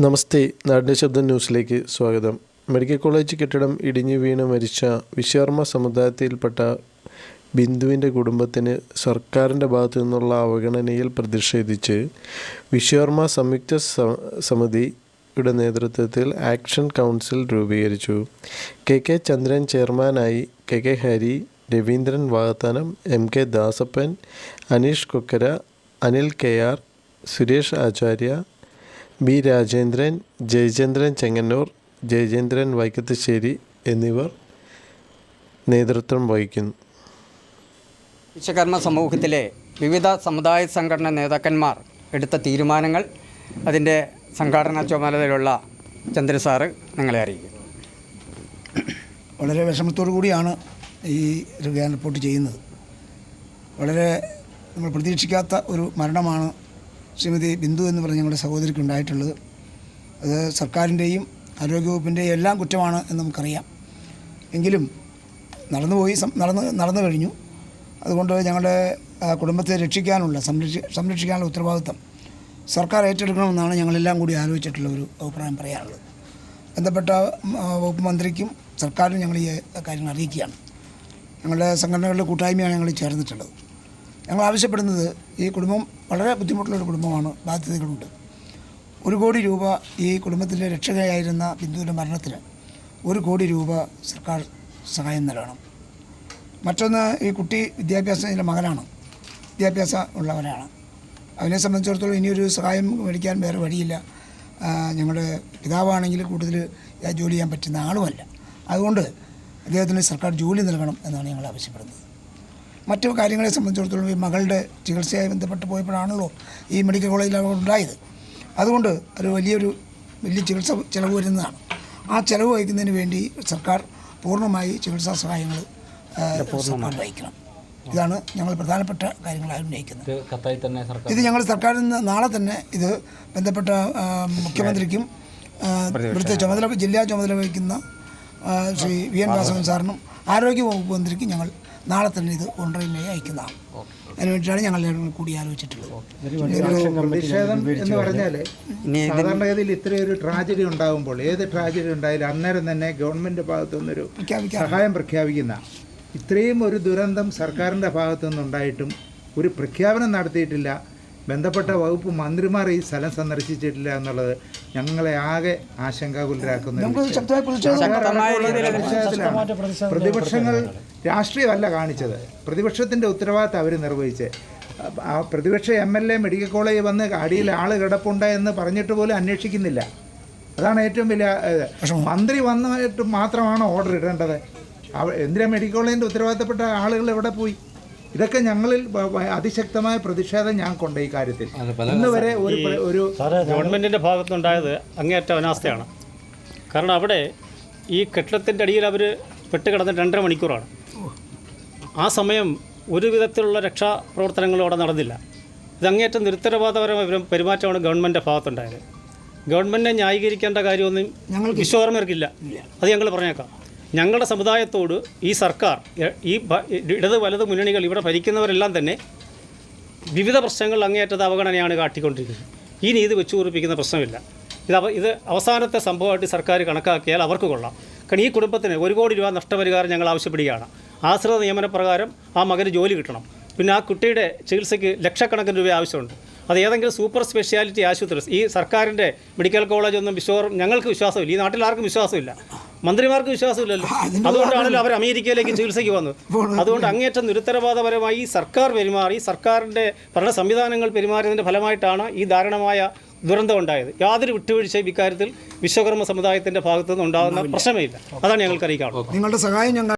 നമസ്തേ നാടിന്റെ ശബ്ദം ന്യൂസിലേക്ക് സ്വാഗതം. മെഡിക്കൽ കോളേജ് കെട്ടിടം ഇടിഞ്ഞു വീണ് മരിച്ച വിശ്വർമ്മ സമുദായത്തിൽപ്പെട്ട ബിന്ദുവിന്റെ കുടുംബത്തിന് സർക്കാരിന്റെ ഭാഗത്തു നിന്നുള്ള അവഗണനയിൽ പ്രതിഷേധിച്ച് വിശ്വർമ്മ സംയുക്ത സമിതിയുടെ നേതൃത്വത്തിൽ ആക്ഷൻ കൗൺസിൽ രൂപീകരിച്ചു. കെ കെ ചന്ദ്രൻ ചെയർമാനായി കെ കെ ഹരി രവീന്ദ്രൻ വാഗ്ദാനം M K Dasappan Aneesh Kokkara Anil K R Suresh Acharya B Rajendran Jayachandran Chengannur Jayachandran Vaikkathassery എന്നിവർ നേതൃത്വം വഹിക്കുന്നു. വിശ്വകർമ്മ സമൂഹത്തിലെ വിവിധ സമുദായ സംഘടന നേതാക്കന്മാർ എടുത്ത തീരുമാനങ്ങൾ അതിന്റെ സംഘാടന ചുമതലയിലുള്ള ചന്ദ്ര സാറ് നിങ്ങളെ അറിയിക്കും വളരെ വിഷമത്തോടു കൂടിയാണ് ഈ റിപ്പോർട്ട് ചെയ്യുന്നത്. വളരെ നമ്മൾ പ്രതീക്ഷിക്കാത്ത ഒരു മരണമാണ് ശ്രീമതി ബിന്ദു എന്ന് പറഞ്ഞ ഞങ്ങളുടെ സഹോദരിക്ക് ഉണ്ടായിട്ടുള്ളത്. അത് സർക്കാരിന്റെയും ആരോഗ്യവകുപ്പിന്റെയും എല്ലാം കുറ്റമാണ് എന്ന് നമുക്കറിയാം. എങ്കിലും നടന്നുപോയി നടന്ന് നടന്നു കഴിഞ്ഞു. അതുകൊണ്ട് ഞങ്ങളുടെ കുടുംബത്തെ രക്ഷിക്കാനുള്ള സംരക്ഷി സംരക്ഷിക്കാനുള്ള ഉത്തരവാദിത്തം സർക്കാർ ഏറ്റെടുക്കണമെന്നാണ് ഞങ്ങളെല്ലാം കൂടി ആലോചിച്ചിട്ടുള്ള ഒരു അഭിപ്രായം പറയാനുള്ളത്. ബന്ധപ്പെട്ട വകുപ്പ് മന്ത്രിക്കും സർക്കാരിനും ഞങ്ങൾ ഈ കാര്യങ്ങൾ അറിയിക്കുകയാണ്. ഞങ്ങളുടെ സംഘടനകളുടെ കൂട്ടായ്മയാണ് ഞങ്ങൾ ചേർന്നിട്ടുള്ളത്. ഞങ്ങൾ ആവശ്യപ്പെടുന്നത് ഈ കുടുംബം വളരെ ബുദ്ധിമുട്ടുള്ളൊരു കുടുംബമാണ്. ബാധ്യതകളുണ്ട്. ഒരു കോടി രൂപ ഈ കുടുംബത്തിലെ രക്ഷകയായിരുന്ന ബിന്ദുവിന്റെ മരണത്തിന് ഒരു കോടി രൂപ സർക്കാർ സഹായം നൽകണം. മറ്റൊന്ന് ഈ കുട്ടി വിദ്യാഭ്യാസത്തിന്റെ മകനാണ്. വിദ്യാഭ്യാസം ഉള്ളവരാണ് അവനെ സംബന്ധിച്ചിടത്തോളം ഇനിയൊരു സഹായം മേടിക്കാൻ വേറെ വഴിയില്ല. ഞങ്ങളുടെ പിതാവാണെങ്കിൽ കൂടുതൽ ജോലി ചെയ്യാൻ പറ്റുന്ന ആളുമല്ല. അതുകൊണ്ട് അദ്ദേഹത്തിന് സർക്കാർ ജോലി നൽകണം എന്നാണ് ഞങ്ങൾ ആവശ്യപ്പെടുന്നത്. മറ്റു കാര്യങ്ങളെ സംബന്ധിച്ചിടത്തോളം ഈ മകളുടെ ചികിത്സയായി ബന്ധപ്പെട്ട് പോയപ്പോഴാണല്ലോ ഈ മെഡിക്കൽ കോളേജിൽ അവർ ഉണ്ടായത്. അതുകൊണ്ട് ഒരു വലിയൊരു വലിയ ചികിത്സ ചിലവ് വരുന്നതാണ്. ആ ചിലവ് വഹിക്കുന്നതിന് വേണ്ടി സർക്കാർ പൂർണമായി ചികിത്സാ സഹായങ്ങൾ സർക്കാർ വഹിക്കണം. ഇതാണ് ഞങ്ങൾ പ്രധാനപ്പെട്ട കാര്യങ്ങളായി ഉന്നയിക്കുന്നത്. കത്തായി തന്നെ സർക്കാർ ഇത് ഞങ്ങൾ സർക്കാരിൽ നിന്ന് നാളെ തന്നെ ഇത് ബന്ധപ്പെട്ട മുഖ്യമന്ത്രിക്കും ഇവിടുത്തെ ചുമതല ജില്ലാ ചുമതല വഹിക്കുന്ന ശ്രീ വി എൻ വാസവൻ സാറിനും ആരോഗ്യ വകുപ്പ് മന്ത്രിക്കും ഞങ്ങൾ നാളെ തന്നെ ഇത് ഓൺലൈനായി അയക്കുന്നതാണ് അതിനുവേണ്ടിയാണ് വേണ്ടിയിട്ടാണ് ഞങ്ങൾ എല്ലാവരും കൂടി ആലോചിച്ചിട്ടുള്ളത്. എന്ന് പറഞ്ഞാൽ സാധാരണഗതിയിൽ ഇത്രയൊരു ട്രാജഡി ഉണ്ടാകുമ്പോൾ ഏത് ട്രാജഡി ഉണ്ടായാലും അന്നേരം തന്നെ ഗവൺമെന്റ് ഭാഗത്തു നിന്നൊരു സഹായം പ്രഖ്യാപിക്കുന്ന ഇത്രയും ഒരു ദുരന്തം സർക്കാരിന്റെ ഭാഗത്തു നിന്നുണ്ടായിട്ടും ഒരു പ്രഖ്യാപനം നടത്തിയിട്ടില്ല. ബന്ധപ്പെട്ട വകുപ്പ് മന്ത്രിമാർ ഈ സ്ഥലം സന്ദർശിച്ചിട്ടില്ല എന്നുള്ളത് ഞങ്ങളെ ആകെ ആശങ്കാകുലരാക്കുന്ന. പ്രതിപക്ഷങ്ങൾ രാഷ്ട്രീയമല്ല കാണിച്ചത്. പ്രതിപക്ഷത്തിന്റെ ഉത്തരവാദിത്തം അവർ നിർവഹിച്ച്. ആ പ്രതിപക്ഷ എം എൽ എ മെഡിക്കൽ കോളേജിൽ വന്ന് അടിയിൽ ആൾ കിടപ്പുണ്ട് എന്ന് പറഞ്ഞിട്ട് പോലും അന്വേഷിക്കുന്നില്ല. അതാണ് ഏറ്റവും വലിയ മന്ത്രി വന്നിട്ട് മാത്രമാണ് ഓർഡർ ഇടേണ്ടത്. എന്തിനാ മെഡിക്കൽ കോളേജിന്റെ ഉത്തരവാദിത്തപ്പെട്ട ആളുകൾ എവിടെ പോയി? ഇതൊക്കെ ഞങ്ങളിൽ അതിശക്തമായ പ്രതിഷേധം ഞാൻ കൊണ്ട് ഈ കാര്യത്തിൽ. ഇന്ന് വരെ ഒരു ഒരു ഗവൺമെന്റിന്റെ ഭാഗത്തുനിന്നുണ്ടായത് അങ്ങേയറ്റ അനാസ്ഥയാണ്. കാരണം അവിടെ ഈ കെട്ടിടത്തിന്റെ അടിയിൽ അവർ പെട്ടുകിടന്ന് രണ്ടര മണിക്കൂറാണ്. ആ സമയം ഒരു വിധത്തിലുള്ള രക്ഷാപ്രവർത്തനങ്ങളും അവിടെ നടന്നില്ല. ഇതങ്ങേറ്റം അങ്ങേയറ്റം നിരുത്തരവാദപരമായ പെരുമാറ്റമാണ് ഗവൺമെന്റിന്റെ ഭാഗത്തുണ്ടായത്. ഗവൺമെന്റിനെ ന്യായീകരിക്കേണ്ട കാര്യമൊന്നും വിശ്വകർമ്മർക്കില്ല അത് ഞങ്ങൾ പറഞ്ഞേക്കാം. ഞങ്ങളുടെ സമുദായത്തോട് ഈ സർക്കാർ ഈ ഇടത് വലത് മുന്നണികൾ ഇവിടെ ഭരിക്കുന്നവരെല്ലാം തന്നെ വിവിധ പ്രശ്നങ്ങൾ അങ്ങേയറ്റത് അവഗണനയാണ് കാട്ടിക്കൊണ്ടിരിക്കുന്നത്. നീതി വെച്ചു കുറിപ്പിക്കുന്ന പ്രശ്നമില്ല. ഇത് ഇത് അവസാനത്തെ സംഭവമായിട്ട് സർക്കാർ കണക്കാക്കിയാൽ അവർക്ക് കൊള്ളാം. കാരണം ഈ കുടുംബത്തിന് ഒരു കോടി രൂപ നഷ്ടപരിഹാരം ഞങ്ങൾ ആവശ്യപ്പെടുകയാണ്. ആശ്രിത നിയമനപ്രകാരം ആ മകന് ജോലി കിട്ടണം. പിന്നെ ആ കുട്ടിയുടെ ചികിത്സയ്ക്ക് ലക്ഷക്കണക്കിന് രൂപ ആവശ്യമുണ്ട്. അത് ഏതെങ്കിലും സൂപ്പർ സ്പെഷ്യാലിറ്റി ആശുപത്രി ഈ സർക്കാരിന്റെ മെഡിക്കൽ കോളേജൊന്നും വിശ്വാസം ഞങ്ങൾക്ക് വിശ്വാസമില്ല. ഈ നാട്ടിൽ ആർക്കും വിശ്വാസമില്ല. മന്ത്രിമാർക്ക് വിശ്വാസമില്ലല്ലോ. അതുകൊണ്ടാണല്ലോ അവർ അമേരിക്കയിലേക്ക് ചികിത്സയ്ക്ക് വന്നത്. അതുകൊണ്ട് അങ്ങേറ്റം നിരുത്തരവാദപരമായി സർക്കാർ പെരുമാറി സർക്കാരിന്റെ ഭരണ സംവിധാനങ്ങൾ പെരുമാറിയതിന്റെ ഫലമായിട്ടാണ് ഈ ദാരുണമായ ദുരന്തം ഉണ്ടായത്. യാതൊരു വിട്ടുവീഴ്ചയും ഇക്കാര്യത്തിൽ വിശ്വകർമ്മ സമുദായത്തിന്റെ ഭാഗത്തുനിന്ന് ഉണ്ടാകുന്ന പ്രശ്നമേ ഇല്ല. അതാണ് ഞങ്ങൾക്ക് അറിയിക്കാനുള്ളത് നിങ്ങളുടെ സഹായം ഞങ്ങൾ